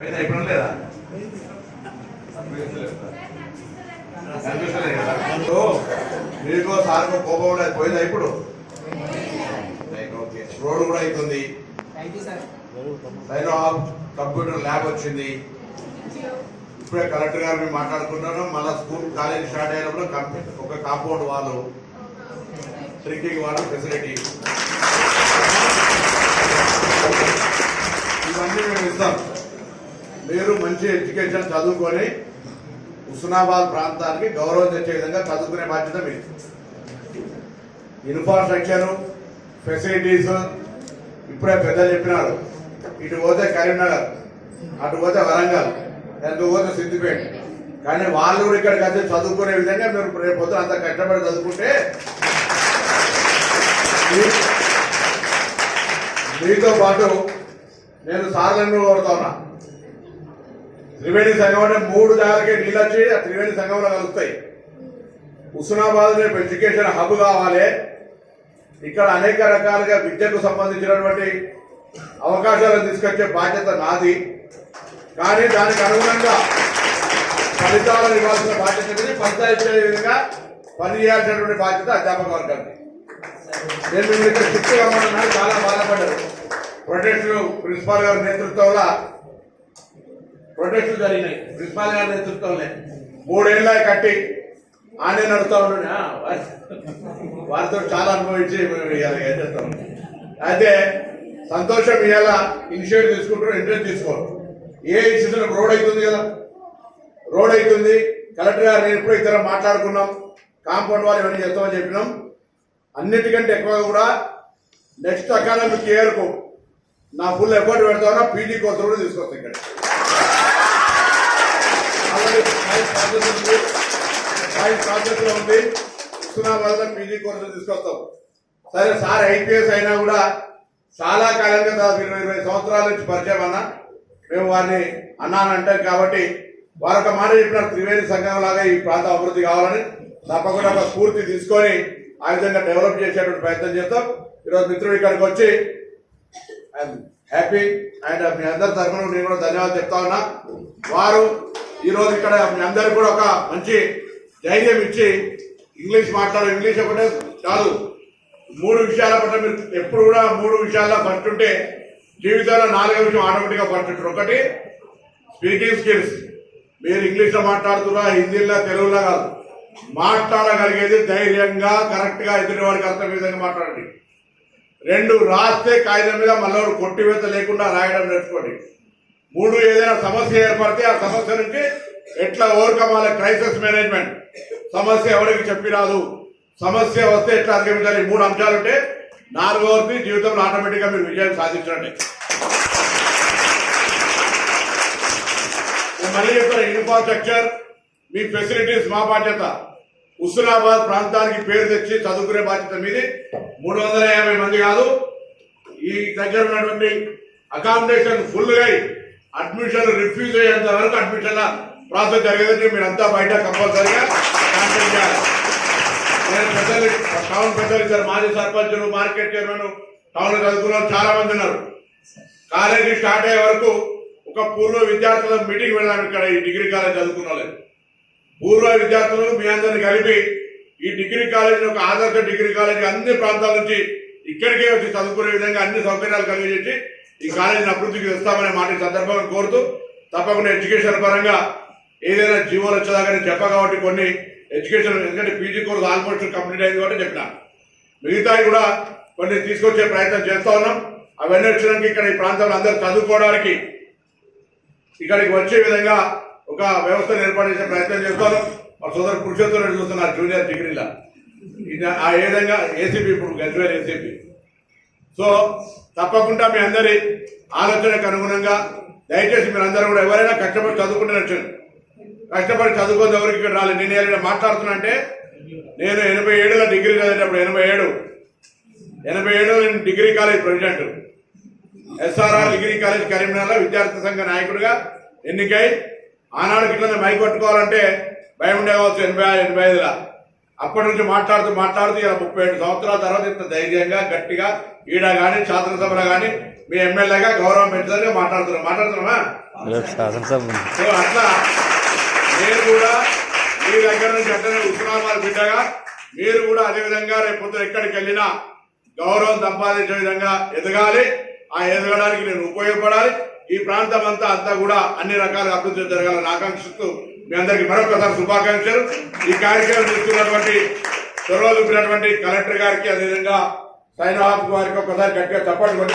ఇప్పుడు లేదా కనిపిస్తలేదు కదా. ఇప్పుడు మీకు సార్కు కోపం ఉండదు పోయిందా ఇప్పుడు? ఓకే. రోడ్ కూడా అవుతుంది లైన్ ఆఫ్ కంప్యూటర్ ల్యాబ్ వచ్చింది. ఇప్పుడే కలెక్టర్ గారు మేము మాట్లాడుకున్నాను మళ్ళీ స్కూల్ కాలేజ్ స్టార్ట్ అయినప్పుడు కంప్యూ- ఒక కాంపౌండ్ వాళ్ళు డ్రింకింగ్ వాటర్ ఫెసిలిటీ. ఇవన్నీ మేము ఇస్తాం. మీరు మంచి ఎడ్యుకేషన్ చదువుకొని హుస్నాబాద్ ప్రాంతానికి గౌరవం తెచ్చే విధంగా చదువుకునే బాధ్యత మీరు ఇన్ఫ్రాస్ట్రక్చర్ ఫెసిలిటీస్ ఇప్పుడే పెద్దలు చెప్పినారు. ఇటు పోతే కరీంనగర్ అటు పోతే వరంగల్ వెనక పోతే సిద్దిపేట. కానీ వాళ్ళు కూడా ఇక్కడికి వచ్చి చదువుకునే విధంగా మీరు రేపు పొద్దున అంత కష్టపడి చదువుకుంటే మీతో పాటు నేను సార్లను కోరుతా ఉన్నా. త్రివేణి సంఘం అంటే మూడు జాగాలకి నీళ్ళు వచ్చి ఆ త్రివేణి సంఘంలో కలుస్తాయి. హుస్నాబాద్ రేపు ఎడ్యుకేషన్ హబ్ కావాలి. ఇక్కడ అనేక రకాలుగా విద్యకు సంబంధించినటువంటి అవకాశాలను తీసుకొచ్చే బాధ్యత నాది. కానీ దానికి అనుగుణంగా ఫలితాలను ఇవ్వాల్సిన బాధ్యత అనేది ఫలితాలు ఇచ్చే విధంగా పనిచేయాల్సినటువంటి బాధ్యత అధ్యాపక వర్గాన్ని నేను మీరు ఇక్కడ చాలా బాధపడ్డారు ప్రొటెక్టర్ ప్రిన్సిపాల్ గారి నేతృత్వంలో ప్రొటెస్టులు జరిగినాయి. ప్రిన్సిపాల్ గారి నేతృత్వంలో మూడేళ్ళ కట్టి ఆనే నడుతా ఉండే వారితో చాలా అనుభవించి మేము ఇవ్వాలి ఏం చేస్తాం? అయితే సంతోషం ఇవాళ ఇనిషియేటివ్ తీసుకుంటారు ఇంట్రెస్ట్ తీసుకోరు. ఏ ఇన్స్టిట్యూషన్ రోడ్ అవుతుంది కదా? రోడ్ అవుతుంది. కలెక్టర్ గారు నేను ఎప్పుడు ఇద్దరం మాట్లాడుకున్నాం. కాంపౌండ్ వాళ్ళు ఇవన్నీ చేస్తామని చెప్పినాం. అన్నిటికంటే ఎక్కువ కూడా నెక్స్ట్ అకాడమిక్ ఇయర్కు నా ఫుల్ ఎఫర్ట్ పెడతాను పీజీ కోర్సు కూడా తీసుకొస్తాను ఇక్కడ. ఆల్రెడీ ఫైవ్ ప్రాసెస్ ఉంది ఫైవ్ వల్ల పీజీ తీసుకొస్తాం సరే సార్ ఐపీఎస్ అయినా కూడా చాలా కాలంగా దాదాపు ఇరవై ఇరవై సంవత్సరాల నుంచి పరిచయం అన్న మేము వారిని అన్నానంటాం కాబట్టి వారొక మాట చెప్పినారు త్రివేణి సంఘం లాగా ఈ ప్రాంతం అభివృద్ధి కావాలని తప్పకుండా ఒక స్ఫూర్తి తీసుకొని ఆ విధంగా డెవలప్ చేసేటువంటి ప్రయత్నం చేస్తాం ఈరోజు మిత్రుడు ఇక్కడికి వచ్చి హ్యాపీ అండ్ మీ అందరి తరఫున నేను కూడా ధన్యవాదాలు చెప్తా ఉన్నా వారు ఈరోజు ఇక్కడ మీ అందరికి కూడా ఒక మంచి ధైర్యం ఇచ్చి ఇంగ్లీష్ మాట్లాడు. ఇంగ్లీష్ ఒకటే కాదు మూడు విషయాల పట్ల మీరు ఎప్పుడు కూడా మూడు విషయాల్లో ఫస్ట్ ఉంటే జీవితంలో నాలుగో విషయం ఆటోమేటిక్గా ఫస్ట్ ఉంటారు ఒకటి స్పీకింగ్ స్కిల్స్ మీరు ఇంగ్లీష్లో మాట్లాడుతున్నా హిందీలో తెలుగులో కాదు. మాట్లాడగలిగేది ధైర్యంగా కరెక్ట్గా ఎదుటి వాడికి అర్థం విధంగా మాట్లాడండి. రెండు రాస్తే కాగితం మీద మళ్ళీ కొట్టివేత లేకుండా రాయడం నేర్చుకోండి. మూడు ఏదైనా సమస్య ఏర్పడితే ఆ సమస్య నుంచి ఎట్లా ఓవర్కమ్ అవ్వాలి క్రైసిస్ మేనేజ్మెంట్? సమస్య ఎవరికి చెప్పి రాదు. సమస్య వస్తే ఎట్లా అధిగమించాలి? మూడు అంశాలుంటే నాలుగవది జీవితంలో ఆటోమేటిక్గా మీరు విజయం సాధించండి. మళ్ళీ చెప్తాను ఇన్ఫ్రాస్ట్రక్చర్ మీ ఫెసిలిటీస్ మా బాధ్యత. హుస్నాబాద్ ప్రాంతానికి పేరు తెచ్చి చదువుకునే బాధ్యత మీది. మూడు వందల యాభై మంది కాదు. ఈ దగ్గర ఉన్నటువంటి అకామిడేషన్ ఫుల్గా అడ్మిషన్ రిఫ్యూజ్ అయ్యేంత వరకు అడ్మిషన్ ప్రాసెస్ జరిగేదంటే మీరంతా బయట కంపల్సరీగా కాంటాక్ట్ చేయాలి. నేను పెద్దలు టౌన్ పెద్దలు ఇద్దరు మాజీ సర్పంచులు మార్కెట్ చైర్మన్ టౌన్ చదువుకున్న చాలా మంది ఉన్నారు. కాలేజీ స్టార్ట్ అయ్యే వరకు ఒక పూర్వ విద్యార్థుల మీటింగ్ వెళ్ళాము ఇక్కడ ఈ డిగ్రీ కాలేజ్ చదువుకున్న పూర్వ విద్యార్థులు మీ అందరిని కలిపి ఈ డిగ్రీ కాలేజ్ ఒక ఆదర్శ డిగ్రీ కాలేజ్ అన్ని ప్రాంతాల నుంచి ఇక్కడికే వచ్చి చదువుకునే విధంగా అన్ని సౌకర్యాలు కలిగించి ఈ కాలేజీని అభివృద్ధికి తెస్తామనే మాట సందర్భంగా కోరుతూ తప్పకుండా ఎడ్యుకేషన్ పరంగా ఏదైనా జీవోలు వచ్చేదాకా నేను చెప్పా కాబట్టి కొన్ని ఎడ్యుకేషన్ ఎందుకంటే పీజీ కోర్స్ ఆల్మోస్ట్ కంప్లీట్ అయింది కాబట్టి చెప్పిన. మిగతాయి కూడా కొన్ని తీసుకొచ్చే ప్రయత్నం చేస్తా ఉన్నాం. అవన్నీ వచ్చినాక ఇక్కడ ఈ ప్రాంతంలో అందరూ చదువుకోవడానికి ఇక్కడికి వచ్చే విధంగా ఒక వ్యవస్థను ఏర్పాటు చేసే ప్రయత్నం చేస్తాను మా సోదరు పురుషోత్తరం చూస్తున్నారు జూనియర్ డిగ్రీలో. ఇది ఆ ఏ విధంగా ఏసీపీ ఇప్పుడు గజ్వేల్ ఏసీపీ సో తప్పకుండా మీ అందరి ఆలోచనకు అనుగుణంగా దయచేసి మీరు అందరూ కూడా ఎవరైనా కష్టపడి చదువుకుంటే కష్టపడి చదువుకొని ఎవరికి ఇక్కడ రాలేదు. నేను ఏదైనా మాట్లాడుతున్నా అంటే నేను ఎనభై ఏడులో డిగ్రీ చదివేటప్పుడు ఎనభై ఏడు ఎనభై ఏడులో నేను degree college president. SRR degree college కరీంనగర్లో విద్యార్థి సంఘ నాయకుడిగా ఎన్నికై ఆనాడు ఇట్లనే మైకొట్టుకోవాలంటే భయం ఉండేవచ్చు ఎనభై ఎనభై ఐదులా. అప్పటి నుంచి మాట్లాడుతూ మాట్లాడుతూ ఇలా ముప్పై ఏడు సంవత్సరాల తర్వాత ఇంత ధైర్యంగా గట్టిగా ఈడ కానీ శాసనసభలో కానీ మీ ఎమ్మెల్యేగా గౌరవం పెంచుదని మాట్లాడుతున్నాం. మాట్లాడుతున్నామా? అట్లా. నేను కూడా మీ దగ్గర నుంచి అట్లనే ఉస్మానాబాద్ బిడ్డగా మీరు కూడా అదే విధంగా రేపు పొద్దున ఎక్కడికి వెళ్ళినా గౌరవం సంపాదించే విధంగా ఎదగాలి. ఆ ఎదగడానికి నేను ఉపయోగపడాలి. ఈ ప్రాంతం అంతా అంతా కూడా అన్ని రకాల అభివృద్ధి జరగాలని ఆకాంక్షిస్తూ మీ అందరికి మరొకసారి శుభాకాంక్షలు. ఈ కార్యక్రమం తీసుకున్నటువంటి చొరవ చూపినటువంటి కలెక్టర్ గారికి అదేవిధంగా సైన్ ఆఫ్ గారికి ఒకసారి గట్టిగా చప్పట్లు కొట్టి